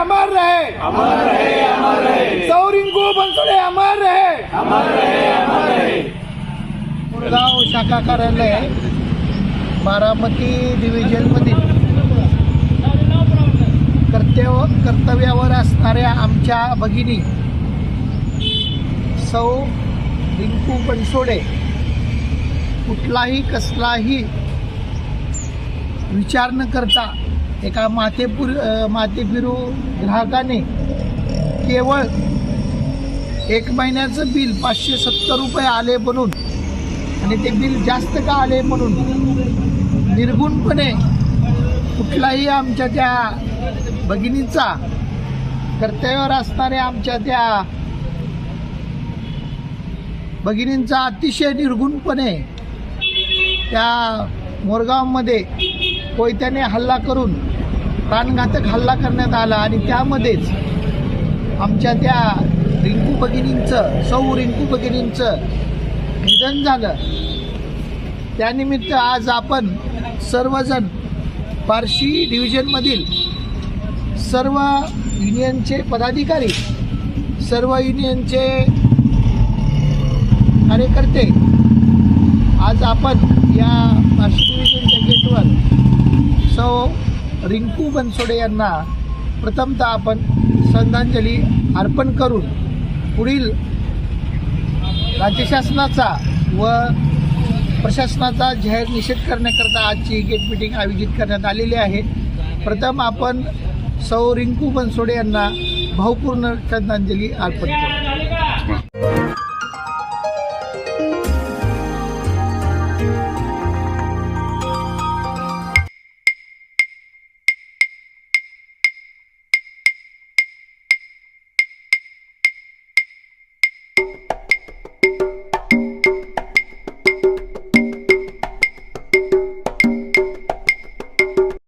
अमर रहे। अमर रहे अमर रहे। सौ रिंकू बनसोडे अमर रहे गाव शाखा कार्यालय बारामती डिव्हिजनमधील कर्तव्य कर्तव्यावर असणाऱ्या आमच्या भगिनी सौ रिंकू बनसोडे कुठलाही कसलाही विचार न करता एका माथेपूर माथेफिरू ग्राहकाने केवळ एक महिन्याचं बिल पाचशे सत्तर रुपये आले म्हणून आणि ते बिल जास्त का आले म्हणून निर्गुणपणे कुठलाही आमच्या त्या भगिनीचा कर्तव्यावर असणाऱ्या आमच्या त्या भगिनींचा अतिशय निर्गुणपणे त्या मोरगावमध्ये कोयत्याने हल्ला करून प्राणघातक हल्ला करण्यात आला आणि त्यामध्येच आमच्या त्या रिंकू भगिनींचं सौ रिंकू भगिनींचं निधन झालं. त्यानिमित्त आज आपण सर्वजण पारशी डिव्हिजनमधील सर्व युनियनचे पदाधिकारी सर्व युनियनचे कार्यकर्ते आज आपण या पारशी डिव्हिजनच्या गेटवर सौ रिंकू बनसोडे यांना प्रथमतः आपण श्रद्धांजली अर्पण करून पुढील राज्य शासनाचा व प्रशासनाचा जाहीर निषेध करण्याकरता आजची गेट मिटिंग आयोजित करण्यात आलेली आहे. प्रथम आपण सौ रिंकू बनसोडे यांना भावपूर्ण श्रद्धांजली अर्पण करू.